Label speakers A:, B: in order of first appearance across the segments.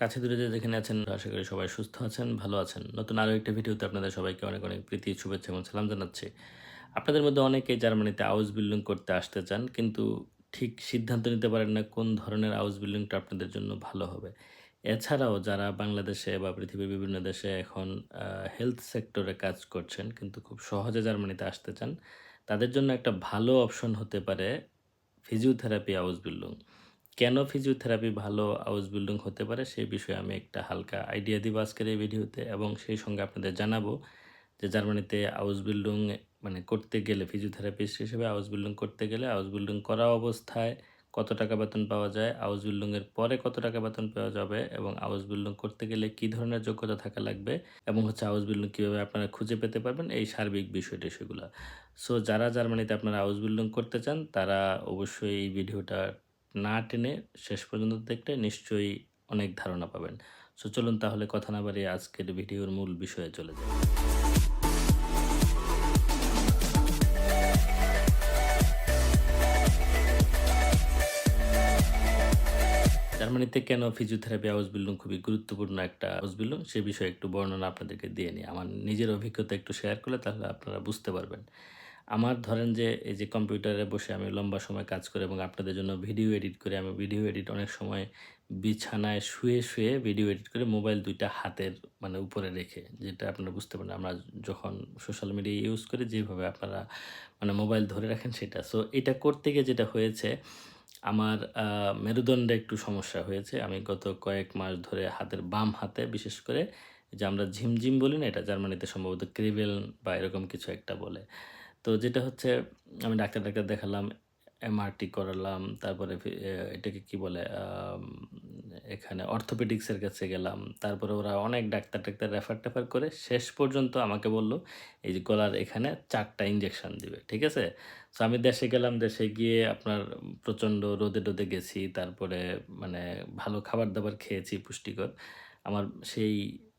A: কাছে দূরে যে যেখানে আছেন, আশা করি সবাই সুস্থ আছেন, ভালো আছেন। নতুন আরও একটা ভিডিওতে আপনাদের সবাইকে অনেক অনেক প্রীতি, শুভেচ্ছা এবং সালাম জানাচ্ছি। আপনাদের মধ্যে অনেকে জার্মানিতে হাউস বিল্ডিং করতে আসতে চান, কিন্তু ঠিক সিদ্ধান্ত নিতে পারেন না কোন ধরনের হাউস বিল্ডিংটা আপনাদের জন্য ভালো হবে। এছাড়াও যারা বাংলাদেশে বা পৃথিবীর বিভিন্ন দেশে এখন হেলথ সেক্টরে কাজ করছেন, কিন্তু খুব সহজে জার্মানিতে আসতে চান, তাদের জন্য একটা ভালো অপশন হতে পারে ফিজিওথেরাপি হাউস বিল্ডিং। কেন ফিজিওথেরাপি ভালো হাউস বিল্ডিং হতে পারে সেই বিষয়ে আমি একটা হালকা আইডিয়া দিব আজকের এই ভিডিওতে এবং সেই সঙ্গে আপনাদের জানাব যে জার্মানিতে হাউস বিল্ডিং মানে করতে গেলে ফিজিওথেরাপিস্ট হিসেবে হাউস বিল্ডিং করতে গেলে হাউস বিল্ডিং করা অবস্থায় কত টাকা বেতন পাওয়া যায় হাউস বিল্ডিংয়ের পরে কত টাকা বেতন পাওয়া যাবে এবং হাউস বিল্ডিং করতে গেলে কি ধরনের যোগ্যতা থাকা লাগবে এবং হচ্ছে হাউস বিল্ডিং কীভাবে আপনারা খুঁজে পেতে পারবেন এই সার্বিক বিষয়টি সেগুলো। সো যারা জার্মানিতে আপনারা হাউস বিল্ডিং করতে চান, তারা অবশ্যই এই ভিডিওটা না টেনে শেষ পর্যন্ত দেখলে নিশ্চয়ই অনেক ধারণা পাবেন। সো চলুন তাহলে কথা না বাড়িয়ে আজকের ভিডিওর মূল বিষয়ে চলে যাই। জার্মানিতে কেন ফিজিওথেরাপি হাউস বিল্ডিং খুবই গুরুত্বপূর্ণ একটা হাউস বিল্ডিং, সে বিষয়ে একটু বর্ণনা আপনাদেরকে দিয়ে নিই। আমার নিজের অভিজ্ঞতা একটু শেয়ার করলে তাহলে আপনারা বুঝতে পারবেন। আমার ধরেন যে, এই যে কম্পিউটারে বসে আমি লম্বা সময় কাজ করে এবং আপনাদের জন্য ভিডিও এডিট করে, আমি ভিডিও এডিট অনেক সময় বিছানায় শুয়ে শুয়ে ভিডিও এডিট করে মোবাইল দুইটা হাতের মানে উপরে রেখে, যেটা আপনারা বুঝতে পারেন আমরা যখন সোশ্যাল মিডিয়া ইউজ করি যেভাবে আপনারা মানে মোবাইল ধরে রাখেন সেটা। সো, এটা করতে গিয়ে যেটা হয়েছে, আমার মেরুদণ্ডে একটু সমস্যা হয়েছে। আমি গত কয়েক মাস ধরে হাতের বাম হাতে বিশেষ করে যে আমরা ঝিমঝিম বলি না এটা, জার্মানিতে সম্ভবত ক্রিবেল বা এরকম কিছু একটা বলে। তো যেটা হচ্ছে, আমি ডাক্তার ডাক্তার দেখালাম এমআরটি করালাম, তারপরে এটাকে কি বলে এখানে অর্থোপেডিক্সের কাছে গেলাম, তারপরে ওরা অনেক ডাক্তার টাক্তার রেফার টেফার করে শেষ পর্যন্ত আমাকে বলল, এই যে গলার এখানে চারটা ইঞ্জেকশন দিবে, ঠিক আছে? সো আমি দেশে গেলাম, দেশে গিয়ে আপনার প্রচণ্ড রোদে রোদে গেছি, তারপরে মানে ভালো খাবার দাবার খেয়েছি পুষ্টিকর। আমার সেই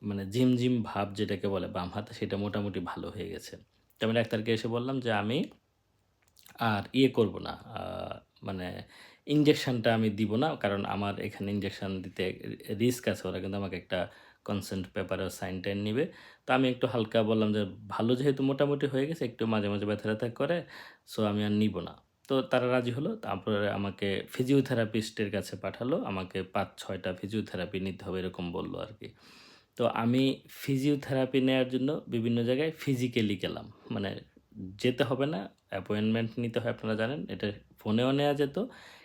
A: মানে জিম জিম ভাব যেটাকে বলে বাম হাতে, সেটা মোটামুটি ভালো হয়ে গেছে। তো আমি ডাক্তারকে এসে বললাম যে আমি আর ইয়ে করব না মানে ইঞ্জেকশনটা আমি দিব না, কারণ আমার এখানে ইঞ্জেকশন দিতে রিস্ক আছে, ওরা কিন্তু আমাকে একটা কনসেন্ট পেপারে সাইন টাইন নিবে। তো আমি একটু হালকা বললাম যে ভালো যেহেতু মোটামুটি হয়ে গেছে, একটু মাঝে মাঝে ব্যথা ব্যথা করে সো আমি আর নিব না। তো তারা রাজি হলো, তারপরে আমাকে ফিজিওথেরাপিস্টের কাছে পাঠালো, আমাকে পাঁচ ছয়টা ফিজিওথেরাপি নিতে হবে এরকম বলল আর কি। তো আমি ফিজিওথেরাপি নেওয়ার জন্য বিভিন্ন জায়গায় ফিজিক্যালি গেলাম। মানে যেতে হবে না অ্যাপয়েন্টমেন্ট নিতে হয় আপনারা জানেন, এটা ফোনেও নেওয়া যেত,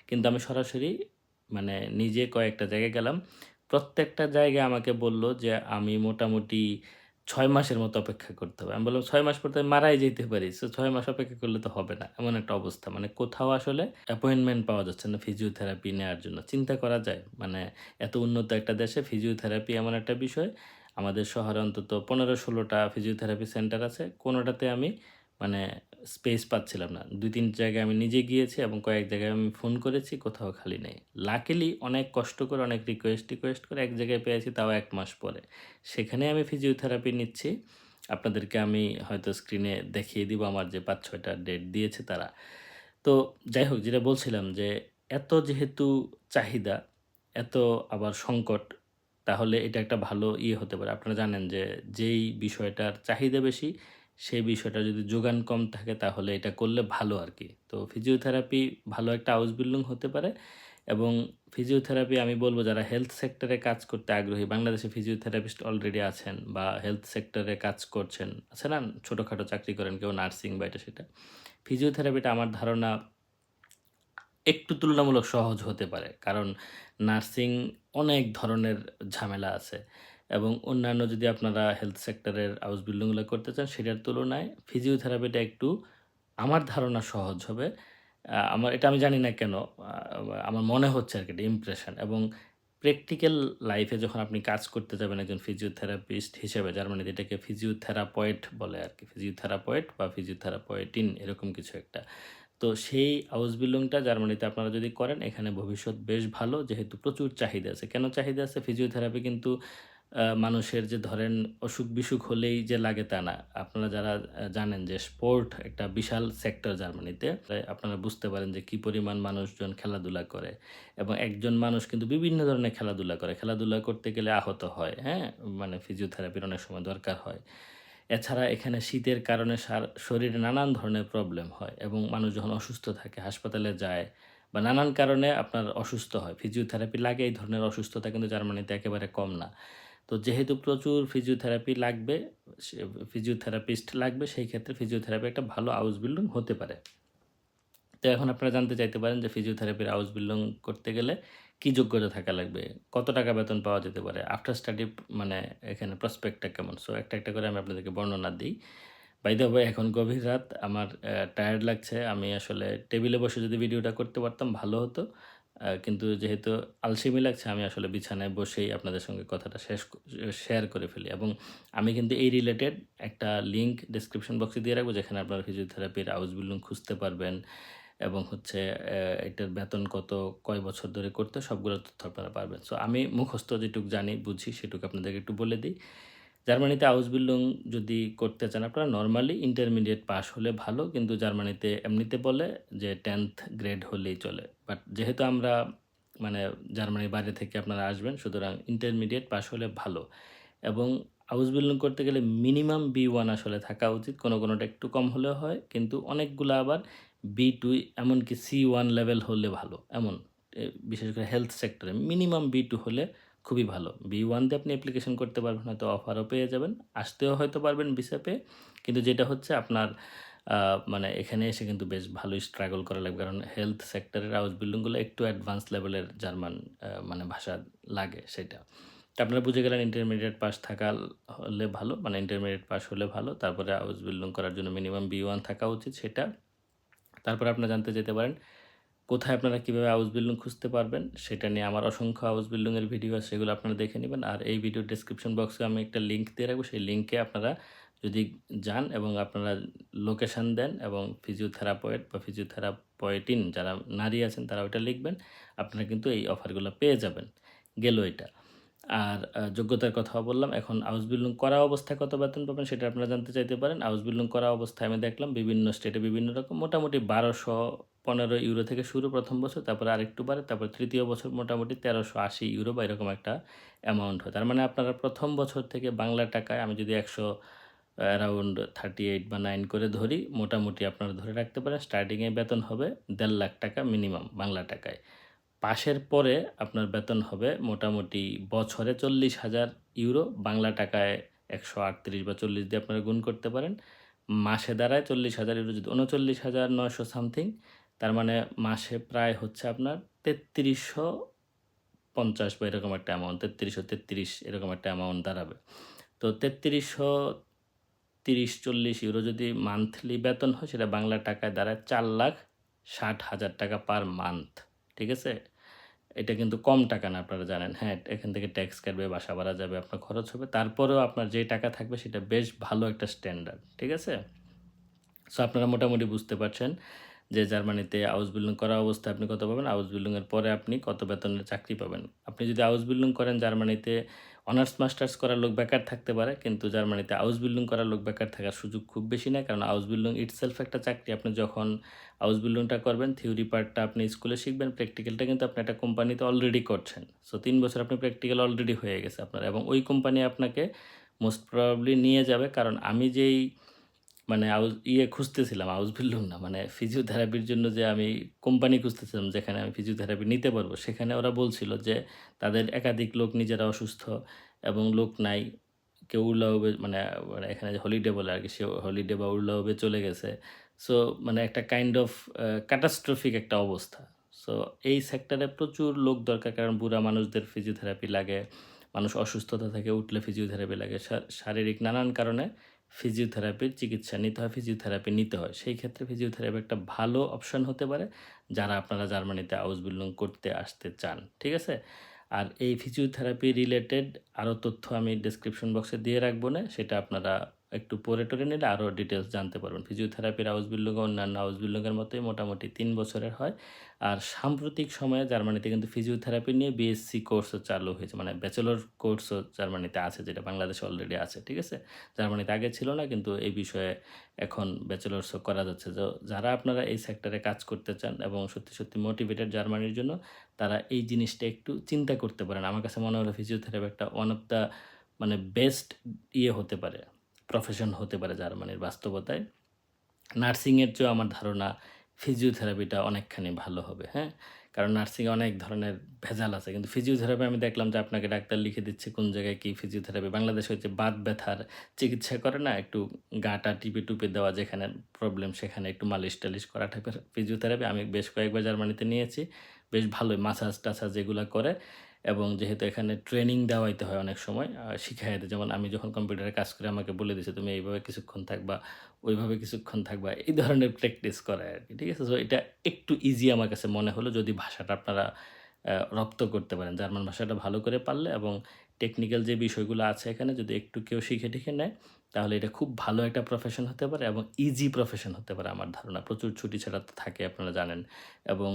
A: কিন্তু আমি সরাসরি মানে নিজে কয়েকটা জায়গায় গেলাম। প্রত্যেকটা জায়গায় আমাকে বলল যে আমি মোটামুটি ছয় মাসের মতো অপেক্ষা করতে হবে। আমি বললাম, ছয় মাস পর মারাই যেতে পারি। সো ছয় মাস অপেক্ষা করলে তো হবে না। এমন একটা অবস্থা। মানে কোথাও আসলে অ্যাপয়েন্টমেন্ট পাওয়া যাচ্ছে না ফিজিওথেরাপি নেওয়ার জন্য। চিন্তা করা যায়। মানে এত উন্নত একটা দেশে ফিজিওথেরাপি এমন একটা বিষয়। আমাদের শহরে অন্তত পনেরো ষোলোটা ফিজিওথেরাপি সেন্টার আছে। কোনোটাতে আমি মানে স্পেস পাচ্ছিলাম না। দুই তিন জায়গায় আমি নিজে গিয়েছি এবং কয়েক জায়গায় আমি ফোন করেছি, কোথাও খালি নেই। লাকিলি অনেক কষ্ট করে, অনেক রিকোয়েস্ট রিকোয়েস্ট করে এক জায়গায় পেয়েছি, তাও এক মাস পরে। সেখানে আমি ফিজিওথেরাপি নিচ্ছি। আপনাদেরকে আমি হয়তো স্ক্রিনে দেখিয়ে দিব আমার যে পাঁচ ছয়টা ডেট দিয়েছে তারা। তো যাই হোক, যেটা বলছিলাম যে এত যেহেতু চাহিদা, এত আবার সংকট, তাহলে এটা একটা ভালো ইয়ে হতে পারে। আপনারা জানেন যে যেই বিষয়টার চাহিদা বেশি সেই বিষয়টা যদি যোগান কম থাকে তাহলে এটা করলে ভালো আর কি তো ফিজিওথেরাপি ভালো একটা হাউস বিল্ডিং হতে পারে এবং ফিজিওথেরাপি আমি বলব যারা হেলথ সেক্টরে কাজ করতে আগ্রহী, বাংলাদেশে ফিজিওথেরাপিস্ট অলরেডি আছেন বা হেলথ সেক্টরে কাজ করছেন, আছে না? ছোটোখাটো চাকরি করেন কেউ নার্সিং বা এটা সেটা। ফিজিওথেরাপিটা আমার ধারণা একটু তুলনামূলক সহজ হতে পারে, কারণ নার্সিং অনেক ধরনের ঝামেলা আছে। এবং অন্যান্য যদি আপনারা হেলথ সেক্টরের হাউস বিল্ডিংগুলো করতে চান, সেটার তুলনায় ফিজিওথেরাপিটা একটু আমার ধারণা সহজ হবে। আমার, এটা আমি জানি না কেন আমার মনে হচ্ছে আর কি, এটা ইমপ্রেশন এবং প্র্যাকটিক্যাল লাইফে যখন আপনি কাজ করতে যাবেন একজন ফিজিওথেরাপিস্ট হিসেবে জার্মানিতে এটাকে ফিজিওথেরাপয়েট বলে আর কি ফিজিওথেরাপয়েট বা ফিজিওথেরাপয়েটিন এরকম কিছু একটা। তো সেই হাউস বিল্ডিংটা জার্মানিতে আপনারা যদি করেন, এখানে ভবিষ্যৎ বেশ ভালো, যেহেতু প্রচুর চাহিদা আছে। কেন চাহিদা আছে? ফিজিওথেরাপি কিন্তু মানুষের যে ধরেন অসুখ বিসুখ হলেই যে লাগে তা না। আপনারা যারা জানেন যে স্পোর্ট একটা বিশাল সেক্টর জার্মানিতে আপনারা বুঝতে পারেন যে কি পরিমাণ মানুষজন খেলাধুলা করে এবং একজন মানুষ কিন্তু বিভিন্ন ধরনের খেলাধুলা করে। খেলাধুলা করতে গেলে আহত হয় হ্যাঁ? মানে ফিজিওথেরাপির অনেক সময় দরকার হয়। এছাড়া এখানে শীতের কারণে শরীরে নানান ধরনের প্রবলেম হয় এবং মানুষ যখন অসুস্থ থাকে, হাসপাতালে যায় বা নানান কারণে আপনার অসুস্থ হয় ফিজিওথেরাপি লাগে এই ধরনের অসুস্থতা কিন্তু জার্মানিতে একেবারে কম না। তো যেহেতু প্রচুর ফিজিওথেরাপি লাগবে ফিজিওথেরাপিস্ট লাগবে, সেই ক্ষেত্রে ফিজিওথেরাপি একটা ভালো হাউস বিল্ডিং হতে পারে। তো এখন আপনারা জানতে চাইতে পারেন যে ফিজিওথেরাপির হাউস বিল্ডিং করতে গেলে কি যোগ্যতা থাকা লাগবে? কত টাকা বেতন পাওয়া যেতে পারে? আফটার স্টাডি মানে এখানে প্রসপেক্টটা কেমন? সো একটা একটা করে আমি আপনাদেরকে বর্ণনা দিই। বাইদে ভাই এখন গভীর রাত, আমার টায়ার্ড লাগছে। আমি আসলে টেবিলে বসে যদি ভিডিওটা করতে পারতাম, ভালো হতো। কিন্তু যেহেতু আলসেমি লাগছে, আমি আসলে বিছানায় বসেই আপনাদের সঙ্গে কথাটা শেষ শেয়ার করে ফেলি। এবং আমি কিন্তু এই রিলেটেড একটা লিঙ্ক ডিসক্রিপশন বক্সে দিয়ে রাখব, যেখানে আপনারা ফিজিওথেরাপির হাউস বিল্ডিং খুঁজতে পারবেন এবং হচ্ছে এটার বেতন কত, কয় বছর ধরে করতে, সবগুলো তথ্য আপনারা পারবেন। সো আমি মুখস্থ যেটুকু জানি, বুঝি, সেটুকু আপনাদেরকে একটু বলে দিই। জার্মানিতে হাউস বিল্ডিং যদি করতে চান, আপনারা নর্মালি ইন্টারমিডিয়েট পাস হলে ভালো, কিন্তু জার্মানিতে এমনিতে বলে যে টেন্থ গ্রেড হলেই চলে। বাট যেহেতু আমরা মানে জার্মানির বাইরে থেকে আপনারা আসবেন, সুতরাং ইন্টারমিডিয়েট পাস হলে ভালো। এবং হাউস বিল্ডিং করতে গেলে মিনিমাম বি ওয়ান আসলে থাকা উচিত, কোনো কোনোটা একটু কম হলেও হয়, কিন্তু অনেকগুলো আবার বি টু এমনকি সি ওয়ান লেভেল হলে ভালো, এমন বিশেষ করে হেলথ সেক্টরে মিনিমাম বি টু হলে খুবই ভালো। বি ওয়ান দিয়ে আপনি অ্যাপ্লিকেশন করতে পারবেন, হয়তো অফারও পেয়ে যাবেন। আসতেও হয়তো পারবেন ভিসা পেয়ে কিন্তু যেটা হচ্ছে আপনার মানে এখানে এসে কিন্তু বেশ ভালোই স্ট্রাগল করা লাগবে কারণ হেলথ সেক্টরের হাউস বিল্ডিংগুলো একটু অ্যাডভান্স লেভেলের জার্মান মানে ভাষা লাগে সেটা। তো আপনারা বুঝে গেলেন ইন্টারমিডিয়েট পাস থাকা হলে ভালো মানে ইন্টারমিডিয়েট পাস হলে ভালো। তারপরে হাউস বিল্ডিং করার জন্য মিনিমাম বি ওয়ান থাকা উচিত সেটা। তারপরে আপনারা জানতে যেতে পারেন কোথায় আপনারা কীভাবে হাউস বিল্ডিং খুঁজতে পারবেন, সেটা নিয়ে আমার অসংখ্য হাউস বিল্ডিংয়ের ভিডিও আছে, সেগুলো আপনারা দেখে নেবেন। আর এই ভিডিও ডিসক্রিপশন বক্সে আমি একটা লিঙ্ক দিয়ে রাখব, সেই লিঙ্কে আপনারা যদি যান এবং আপনারা লোকেশান দেন এবং ফিজিওথেরাপয়েট বা ফিজিওথেরাপয়েটিন যারা নারী আছেন, তারা ওইটা লিখবেন, আপনারা কিন্তু এই অফারগুলো পেয়ে যাবেন। গেল এটা। আর যোগ্যতার কথা বললাম। এখন হাউস বিল্ডিং করা অবস্থায় কত বেতন পাবেন সেটা আপনারা জানতে চাইতে পারেন। হাউস বিল্ডিং করা অবস্থায় আমি দেখলাম বিভিন্ন স্টেটে বিভিন্ন রকম, মোটামুটি বারোশো পনেরো ইউরো থেকে শুরু প্রথম বছর, তারপরে আরেকটু বাড়ে, তারপর তৃতীয় বছর মোটামুটি তেরোশো আশি ইউরো বা এরকম একটা অ্যামাউন্ট হয়। তার মানে আপনারা প্রথম বছর থেকে বাংলা টাকায় আমি যদি একশো অ্যারাউন্ড থার্টি এইট বা নাইন করে ধরি, মোটামুটি আপনারা ধরে রাখতে পারেন স্টার্টিংয়ে বেতন হবে দেড় লাখ টাকা মিনিমাম বাংলা টাকায়। পাশের পরে আপনার বেতন হবে মোটামুটি বছরে চল্লিশ হাজার ইউরো, বাংলা টাকায় একশো আটত্রিশ বা চল্লিশ দিয়ে আপনারা গুণ করতে পারেন। মাসে দাঁড়ায় চল্লিশ হাজার ইউরো, যদি উনচল্লিশ হাজার নয়শো সামথিং, তার মানে মাসে প্রায় হচ্ছে আপনার তেত্রিশশো পঞ্চাশ বা এরকম একটা অ্যামাউন্ট তেত্রিশশো তেত্রিশ এরকম একটা অ্যামাউন্ট দাঁড়াবে। তো তেত্রিশশো তিরিশ চল্লিশ ইউরো যদি মান্থলি বেতন হয়, সেটা বাংলা টাকায় দাঁড়ায় চার লাখ ষাট হাজার টাকা পার মান্থ ঠিক আছে? এটা কিন্তু কম টাকা না, আপনারা জানেন। হ্যাঁ এখান থেকে ট্যাক্স কাটবে, বাসা ভাড়া যাবে, আপনার খরচ হবে। তারপরেও আপনার যে টাকা থাকবে, সেটা বেশ ভালো একটা স্ট্যান্ডার্ড ঠিক আছে? সো আপনারা মোটামুটি বুঝতে পারছেন। যে জার্মানিতে হাউস বিল্ডিং করা অবস্থায় আপনি কত পাবেন? হাউস বিল্ডিংয়ের পরে আপনি কত বেতনের চাকরি পাবেন? আপনি যদি হাউস বিল্ডিং করেন, জার্মানিতে অনার্স মাস্টার্স করার লোক বেকার থাকতে পারে, কিন্তু জার্মানিতে হাউস বিল্ডিং করার লোক বেকার থাকার সুযোগ খুব বেশি না কারণ হাউস বিল্ডিং ইটসেলফ একটা চাকরি। আপনি যখন হাউস বিল্ডিংটা করবেন থিওরি পার্টটা আপনি স্কুলে শিখবেন প্র্যাকটিক্যালটা কিন্তু আপনি একটা কোম্পানিতে অলরেডি করছেন। সো তিন বছর আপনি প্র্যাকটিক্যাল অলরেডি হয়ে গেছে আপনার। এবং ওই কোম্পানি আপনাকে মোস্ট প্রবাবলি নিয়ে যাবে, কারণ আমি যেই মানে হাউস ইয়ে খুঁজতেছিলাম হাউস বিল্ডিং না। মানে ফিজিওথেরাপির জন্য যে আমি কোম্পানি খুঁজতেছিলাম, যেখানে আমি ফিজিওথেরাপি নিতে পারব, সেখানে ওরা বলছিল যে তাদের একাধিক লোক নিজেরা অসুস্থ এবং লোক নাই, কেউ উল্লাহবে মানে মানে এখানে যে হলিডে বলে আর কি, সে হলিডে বা উল্লাহবে চলে গেছে। সো মানে একটা কাইন্ড অফ ক্যাটাস্ট্রফিক একটা অবস্থা। সো এই সেক্টরে প্রচুর লোক দরকার, কারণ বুড়া মানুষদের ফিজিওথেরাপি লাগে, মানুষ অসুস্থতা থেকে উঠলে ফিজিওথেরাপি লাগে শারীরিক নানান কারণে ফিজিওথেরাপির চিকিৎসা নিতে হয় ফিজিওথেরাপি নিতে হয়। সেই ক্ষেত্রে ফিজিওথেরাপি একটা ভালো অপশন হতে পারে, যারা আপনারা জার্মানিতে হাউস বিল্ডিং করতে আসতে চান, ঠিক আছে? আর এই ফিজিওথেরাপি রিলেটেড আরও তথ্য আমি ডিসক্রিপশন বক্সে দিয়ে রাখব না, সেটা আপনারা একটু পরে টরে নিলে আরও ডিটেলস জানতে পারবেন। ফিজিওথেরাপির হাউস বিল্ডিং অন্যান্য হাউস বিল্ডিংয়ের মতোই মোটামুটি তিন বছরের হয়। আর সাম্প্রতিক সময়ে জার্মানিতে কিন্তু ফিজিওথেরাপি নিয়ে বিএসসি কোর্সও চালু হয়েছে। মানে ব্যাচেলর কোর্সও জার্মানিতে আছে, যেটা বাংলাদেশে অলরেডি আছে, ঠিক আছে? জার্মানিতে আগে ছিল না, কিন্তু এই বিষয়ে এখন ব্যাচেলর্সও করা যাচ্ছে। যারা আপনারা এই সেক্টরে কাজ করতে চান এবং সত্যি সত্যি মোটিভেটেড জার্মানির জন্য, তারা এই জিনিসটা একটু চিন্তা করতে পারেন। আমার কাছে মনে হলো ফিজিওথেরাপি একটা ওয়ান অফ দ্য মানে বেস্ট ইয়ে হতে পারে। প্রফেশন হতে পারে জার্মানির বাস্তবতায়। নার্সিংয়ের চেয়েও আমার ধারণা ফিজিওথেরাপিটা অনেকখানি ভালো হবে হ্যাঁ? কারণ নার্সিংয়ে অনেক ধরনের ভেজাল আছে। কিন্তু ফিজিওথেরাপি আমি দেখলাম যে আপনাকে ডাক্তার লিখে দিচ্ছে কোন জায়গায় কী ফিজিওথেরাপি বাংলাদেশে হচ্ছে বাত ব্যথার চিকিৎসা করে না, একটু গাটা টিপে টুপে দেওয়া যেখানে প্রবলেম সেখানে একটু মালিশ টালিশ করা টাইপের ফিজিওথেরাপি আমি বেশ কয়েকবার জার্মানিতে নিয়েছি, বেশ ভালোই। মাসাজ টাসাজ যেগুলো করে। এবং যেহেতু এখানে ট্রেনিং দেওয়াইতে হয় অনেক সময় শিখাই দেয়। যেমন আমি যখন কম্পিউটারে কাজ করে, আমাকে বলে দিছে, তুমি এইভাবে কিছুক্ষণ থাকবা, ওইভাবে কিছুক্ষণ থাকবা। এই ধরনের প্র্যাকটিস করায় আর কি ঠিক আছে? সো এটা একটু ইজি আমার কাছে মনে হলো, যদি ভাষাটা আপনারা রপ্ত করতে পারেন। জার্মান ভাষাটা ভালো করে পারলে এবং টেকনিক্যাল যে বিষয়গুলো আছে এখানে যদি একটু কেউ শিখে টিখে নেয়, তাহলে এটা খুব ভালো একটা প্রফেশন হতে পারে এবং ইজি প্রফেশন হতে পারে আমার ধারণা। প্রচুর ছুটি ছাড়া তো থাকে, আপনারা জানেন। এবং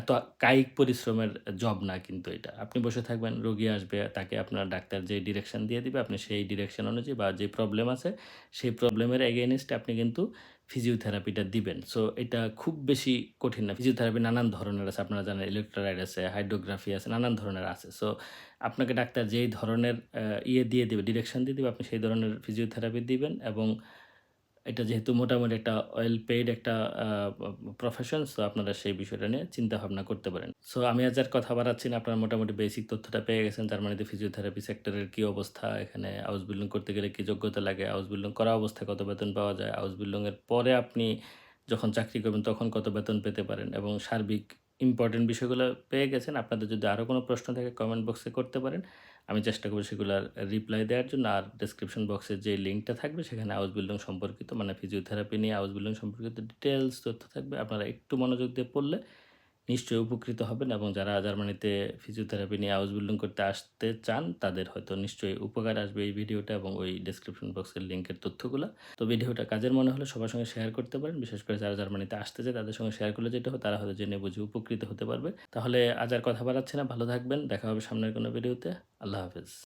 A: এত কায়িক পরিশ্রমের জব না কিন্তু এটা। আপনি বসে থাকবেন, রোগী আসবে, তাকে আপনার ডাক্তার যে ডিরেকশন দিয়ে দিবে, আপনি সেই ডিরেকশন অনুযায়ী বা যে প্রবলেম আছে, সেই প্রবলেমের এগেনস্টে আপনি কিন্তু ফিজিওথেরাপিটা দিবেন। সো এটা খুব বেশি কঠিন না। ফিজিওথেরাপি নানান ধরনের আছে। আপনারা জানেন ইলেকট্রোলাইট আছে হাইড্রোগ্রাফি আছে, নানান ধরনের আছে। সো আপনাকে ডাক্তার যেই ধরনের ইয়ে দিয়ে দেবে ডিরেকশন দিয়ে দেবে, আপনি সেই ধরনের ফিজিওথেরাপি দিবেন এবং এটা যেহেতু মোটামুটি একটা ওয়েল পেইড একটা প্রফেশন সো আপনারা সেই বিষয়টা নিয়ে চিন্তা ভাবনা করতে পারেন। সো আমি আজ আর কথা বাড়াচ্ছি না, আপনারা মোটামুটি বেসিক তথ্যটা পেয়ে গেছেন জার্মানিতে ফিজিওথেরাপি সেক্টরের কী অবস্থা, এখানে হাউস বিল্ডিং করতে গেলে কী যোগ্যতা লাগে হাউস বিল্ডিং করা অবস্থায় কত বেতন পাওয়া যায় হাউস বিল্ডিংয়ের পরে আপনি যখন চাকরি করবেন তখন কত বেতন পেতে পারেন এবং সার্বিক ইম্পর্টেন্ট বিষয়গুলো পেয়ে গেছেন, আপনাদের যদি আরও কোনো প্রশ্ন থাকে কমেন্ট বক্সে করতে পারেন। আমি চেষ্টা করব সেগুলোর রিপ্লাই দেওয়ার জন্য। আর ডিসক্রিপশন বক্সে যে লিঙ্কটা থাকবে, সেখানে আউস বিল্ডিং সম্পর্কিত মানে ফিজিওথেরাপি নিয়ে আউস বিল্ডিং সম্পর্কিত ডিটেলস তথ্য থাকবে। আপনারা একটু মনোযোগ দিয়ে পড়লে নিশ্চয়ই উপকৃত হবেন এবং যারা জার্মানিতে ফিজিওথেরাপি নিয়ে হাউস বিল্ডিং করতে আসতে চান, তাদের হয়তো নিশ্চয়ই উপকার আসবে এই ভিডিওটা এবং ওই ডেসক্রিপশন বক্সের লিঙ্কের তথ্যগুলো। তো ভিডিওটা কাজের মনে হলে সবার সঙ্গে শেয়ার করতে পারেন, বিশেষ করে যারা জার্মানিতে আসতে চায় তাদের সঙ্গে শেয়ার করলে যেটা হয় তারা হয়তো জেনে বুঝে উপকৃত হতে পারবে। তাহলে আজ আর কথা বাড়াচ্ছি না, ভালো থাকবেন, দেখা হবে সামনের কোনো ভিডিওতে আল্লাহ হাফেজ।